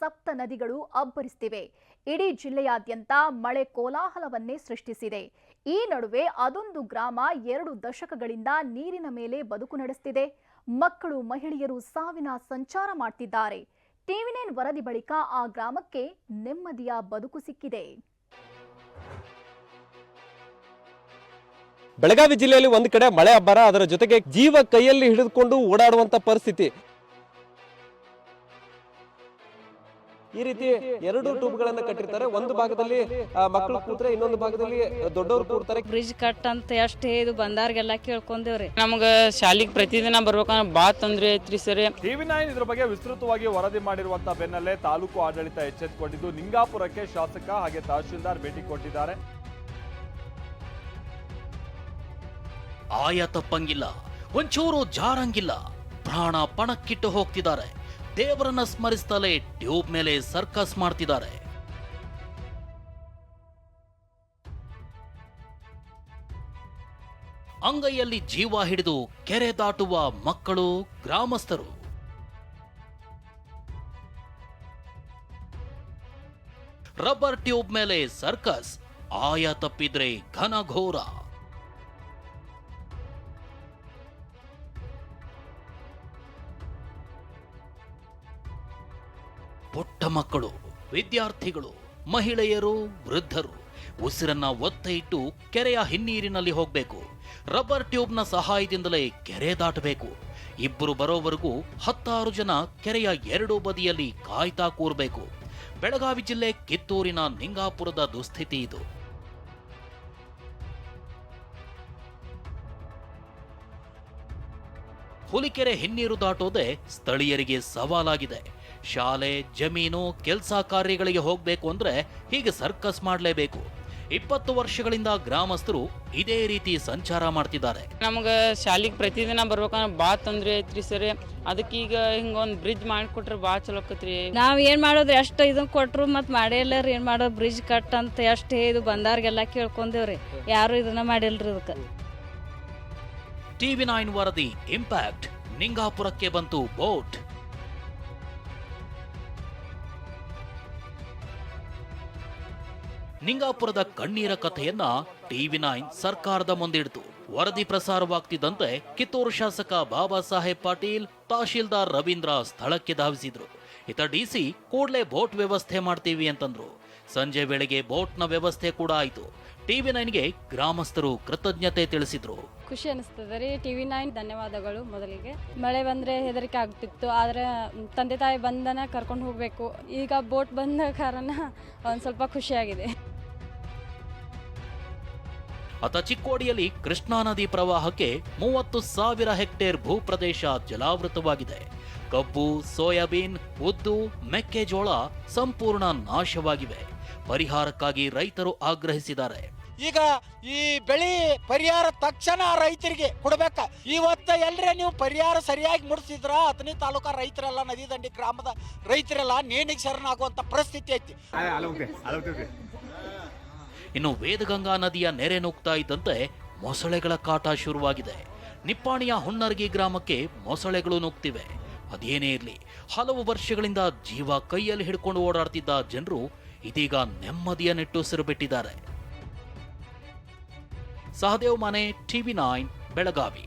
ಸಪ್ತ ನದಿಗಳು ಅಬ್ಬರಿಸುತ್ತಿವೆ ಇಡೀ ಜಿಲ್ಲೆಯಾದ್ಯಂತ ಮಳೆ ಕೋಲಾಹಲವನ್ನೇ ಸೃಷ್ಟಿಸಿದೆ. ಈ ನಡುವೆ ಅದೊಂದು ಗ್ರಾಮ ಎರಡು ದಶಕಗಳಿಂದ ನೀರಿನ ಮೇಲೆ ಬದುಕು ನಡೆಸುತ್ತಿದೆ ಮಕ್ಕಳು, ಮಹಿಳೆಯರು ಸಾವಿನ ಸಂಚಾರ ಮಾಡ್ತಿದ್ದಾರೆ. ಟಿವಿ ನೈನ್ ವರದಿ ಬಳಿಕ ಆ ಗ್ರಾಮಕ್ಕೆ ನೆಮ್ಮದಿಯ ಬದುಕು ಸಿಕ್ಕಿದೆ. ಬೆಳಗಾವಿ ಜಿಲ್ಲೆಯಲ್ಲಿ ಒಂದು ಕಡೆ ಮಳೆ ಅಬ್ಬರ, ಅದರ ಜೊತೆಗೆ ಜೀವ ಕೈಯಲ್ಲಿ ಹಿಡಿದುಕೊಂಡು ಓಡಾಡುವಂತ ಪರಿಸ್ಥಿತಿ. ಈ ರೀತಿ ಎರಡು ಟ್ಯೂಬ್ಗಳನ್ನ ಕಟ್ಟಿರ್ತಾರೆ. ಒಂದು ಭಾಗದಲ್ಲಿ ಮಕ್ಕಳು ಕೂತ್ರೆ ಇನ್ನೊಂದು ಭಾಗದಲ್ಲಿ ದೊಡ್ಡವರು ಕೂರ್ತಾರೆ ಬ್ರಿಡ್ಜ್ ಕಟ್ ಅಂತ ಎಷ್ಟೇ ಇದು ಬಂದಾರ್ಗೆಲ್ಲ ಕೇಳ್ಕೊಂಡೇವ್ರಿ. ನಮ್ಗ ಶಾಲೆಗೆ ಪ್ರತಿದಿನ ಬರ್ಬೇಕಂದ್ರೆ ಬಾ ತೊಂದ್ರೆ ಐತ್ರಿ ಸರಿ. ಟಿವಿ ನೈನ್ ಇದ್ರ ಬಗ್ಗೆ ವಿಸ್ತೃತವಾಗಿ ವರದಿ ಮಾಡಿರುವಂತ ಬೆನ್ನಲ್ಲೇ ತಾಲೂಕು ಆಡಳಿತ ಎಚ್ಚೆತ್ತುಕೊಂಡಿದ್ದು ನಿಂಗಾಪುರಕ್ಕೆ ಶಾಸಕ ಹಾಗೆ ತಹಶೀಲ್ದಾರ್ ಭೇಟಿ ಕೊಟ್ಟಿದ್ದಾರೆ. ಆಯ ತಪ್ಪಂಗಿಲ್ಲ ಒಂಚೂರು ಜಾರಂಗಿಲ್ಲ ಪ್ರಾಣ ಪಣಕ್ಕಿಟ್ಟು ಹೋಗ್ತಿದ್ದಾರೆ. ದೇವರನ್ನ ಸ್ಮರಿಸ್ತಲೇ ಟ್ಯೂಬ್ ಮೇಲೆ ಸರ್ಕಸ್ ಮಾಡ್ತಿದ್ದಾರೆ. ಅಂಗೈಯಲ್ಲಿ ಜೀವ ಹಿಡಿದು ಕೆರೆ ದಾಟುವ ಮಕ್ಕಳು, ಗ್ರಾಮಸ್ಥರು. ರಬ್ಬರ್ ಟ್ಯೂಬ್ ಮೇಲೆ ಸರ್ಕಸ್, ಆಯ ತಪ್ಪಿದ್ರೆ ಘನಘೋರ. ಪುಟ್ಟ ಮಕ್ಕಳು, ವಿದ್ಯಾರ್ಥಿಗಳು, ಮಹಿಳೆಯರು, ವೃದ್ಧರು, ಉಸಿರನ್ನ ಒತ್ತ ಇಟ್ಟು ಕೆರೆಯ ಹಿನ್ನೀರಿನಲ್ಲಿ ಹೋಗಬೇಕು. ರಬ್ಬರ್ ಟ್ಯೂಬ್ನ ಸಹಾಯದಿಂದಲೇ ಕೆರೆ ದಾಟಬೇಕು. ಇಬ್ಬರು ಬರೋವರೆಗೂ ಹತ್ತಾರು ಜನ ಕೆರೆಯ ಎರಡೂ ಬದಿಯಲ್ಲಿ ಕಾಯ್ತಾ ಕೂರಬೇಕು. ಬೆಳಗಾವಿ ಜಿಲ್ಲೆ ಕಿತ್ತೂರಿನ ನಿಂಗಾಪುರದ ದುಸ್ಥಿತಿ ಇದು. ಹುಲಿಕೆರೆ ಹಿನ್ನೀರು ದಾಟೋದೇ ಸ್ಥಳೀಯರಿಗೆ ಸವಾಲಾಗಿದೆ. ಶಾಲೆ ಜಮೀನು ಕೆಲಸ ಕಾರ್ಯಗಳಿಗೆ ಹೋಗಬೇಕು ಅಂದ್ರೆ ಹೀಗೆ ಸರ್ಕಸ್ ಮಾಡಲೇಬೇಕು. ಇಪ್ಪತ್ತು ವರ್ಷಗಳಿಂದ ಗ್ರಾಮಸ್ಥರು ಇದೇ ರೀತಿ ಸಂಚಾರ ಮಾಡ್ತಿದ್ದಾರೆ. ನಮಗೆ ಶಾಲೆಗೆ ಪ್ರತಿದಿನ ಬರ್ಬೇಕಂದ್ರೆ ಬಾ ತೊಂದ್ರೆ ಐತ್ರಿ ಸರಿ. ಈಗ ಹಿಂಗೊಂದ್ ಬ್ರಿಡ್ಜ್ ಮಾಡಿಕೊಟ್ರೆ ಬಾ ಚಲೋ ಆಕತ್ರಿ. ನಾವು ಏನ್ ಮಾಡೋದ್ರಿ ಎಷ್ಟು ಇದನ್ನ ಕೊಟ್ರು ಮತ್ ಮಾಡೇ ರೀ ಏನ್ ಮಾಡೋದು ಬ್ರಿಡ್ಜ್ ಕಟ್ ಅಂತ ಎಷ್ಟು ಇದು ಬಂದಾರ್ಗೆಲ್ಲ ಕೇಳ್ಕೊಂಡೇವ್ರಿ. ಯಾರು ಇದನ್ನ ಮಾಡಿಲ್ರಿ ಅದಕ್ಕೆ ಟಿವಿ ನೈನ್ ವರದಿ ಇಂಪ್ಯಾಕ್ಟ್ ನಿಂಗಾಪುರಕ್ಕೆ ಬಂತು ಬೋಟ್. ನಿಂಗಾಪುರದ ಕಣ್ಣೀರ ಕಥೆಯನ್ನ ಟಿವಿ ನೈನ್ ಸರ್ಕಾರದ ಮುಂದಿಡ್ತು. ವರದಿ ಪ್ರಸಾರವಾಗ್ತಿದ್ದಂತೆ ಕಿತ್ತೂರು ಶಾಸಕ ಬಾಬಾ ಸಾಹೇಬ್ ಪಾಟೀಲ್ ತಹಶೀಲ್ದಾರ್ ರವೀಂದ್ರ ಸ್ಥಳಕ್ಕೆ ಧಾವಿಸಿದ್ರು. ಇತ ಡಿಸಿ ಕೂಡಲೇ ಬೋಟ್ ವ್ಯವಸ್ಥೆ ಮಾಡ್ತೀವಿ ಅಂತಂದ್ರು. ಸಂಜೆ ವೇಳೆಗೆ ಬೋಟ್ನ ವ್ಯವಸ್ಥೆ ಕೂಡ ಆಯಿತು. ಟಿವಿ ನೈನ್ಗೆ ಗ್ರಾಮಸ್ಥರು ಕೃತಜ್ಞತೆ ತಿಳಿಸಿದ್ರು. ಖುಷಿ ಅನಿಸ್ತದೆ ರೀ ಟಿವಿ ನೈನ್ ಧನ್ಯವಾದಗಳು ಮೊದಲಿಗೆ. ಮಳೆ ಬಂದರೆ ಹೆದರಿಕೆ ಆಗ್ತಿತ್ತು ಆದರೆ ತಂದೆ ತಾಯಿ ಬಂದನ ಕರ್ಕೊಂಡು ಹೋಗಬೇಕು. ಈಗ ಬೋಟ್ ಬಂದ ಕಾರಣ ಒಂದು ಸ್ವಲ್ಪ ಖುಷಿಯಾಗಿದೆ ಅತ ಚಿಕ್ಕೋಡಿಯಲ್ಲಿ ಕೃಷ್ಣಾ ನದಿ ಪ್ರವಾಹಕ್ಕೆ ಮೂವತ್ತು ಸಾವಿರ ಹೆಕ್ಟೇರ್ ಭೂಪ್ರದೇಶ ಜಲಾವೃತವಾಗಿದೆ. ಕಬ್ಬು ಸೋಯಾಬೀನ್ ಉದ್ದು ಮೆಕ್ಕೆಜೋಳ ಸಂಪೂರ್ಣ ನಾಶವಾಗಿವೆ. ಪರಿಹಾರಕ್ಕಾಗಿ ರೈತರು ಆಗ್ರಹಿಸಿದ್ದಾರೆ. ಈಗ ಈ ಬೆಳಿ ಪರಿಹಾರ ತಕ್ಷಣ ರೈತರಿಗೆ ಕೊಡ್ಬೇಕ. ಇವತ್ತ ಎಲ್ರೇ ನೀವು ಪರಿಹಾರ ಸರಿಯಾಗಿ ಮುಡಿಸಿದ್ರ ಹತ್ತನೇ ತಾಲೂಕಾ ರೈತರೆಲ್ಲ ನದಿ ದಂಡಿ ಗ್ರಾಮದ ರೈತರೆಲ್ಲ ನೇಣಿಗೆ ಶರಣಾಗುವಂತ ಪರಿಸ್ಥಿತಿ ಐತಿ. ಇನ್ನು ವೇದಗಂಗಾ ನದಿಯ ನೆರೆ ನುಗ್ತಾ ಇದ್ದಂತೆ ಮೊಸಳೆಗಳ ಕಾಟ ಶುರುವಾಗಿದೆ. ನಿಪ್ಪಾಣಿಯ ಹುಣ್ಣರ್ಗಿ ಗ್ರಾಮಕ್ಕೆ ಮೊಸಳೆಗಳು ನುಗ್ತಿವೆ. ಅದೇನೇ ಇರಲಿ ಹಲವು ವರ್ಷಗಳಿಂದ ಜೀವ ಕೈಯಲ್ಲಿ ಹಿಡ್ಕೊಂಡು ಓಡಾಡ್ತಿದ್ದ ಜನರು ಇದೀಗ ನೆಮ್ಮದಿಯ ನಿಟ್ಟುಸಿರು ಬಿಟ್ಟಿದ್ದಾರೆ ಸಹದೇವ್ ಮನೆ ಟಿವಿ ನೈನ್ ಬೆಳಗಾವಿ.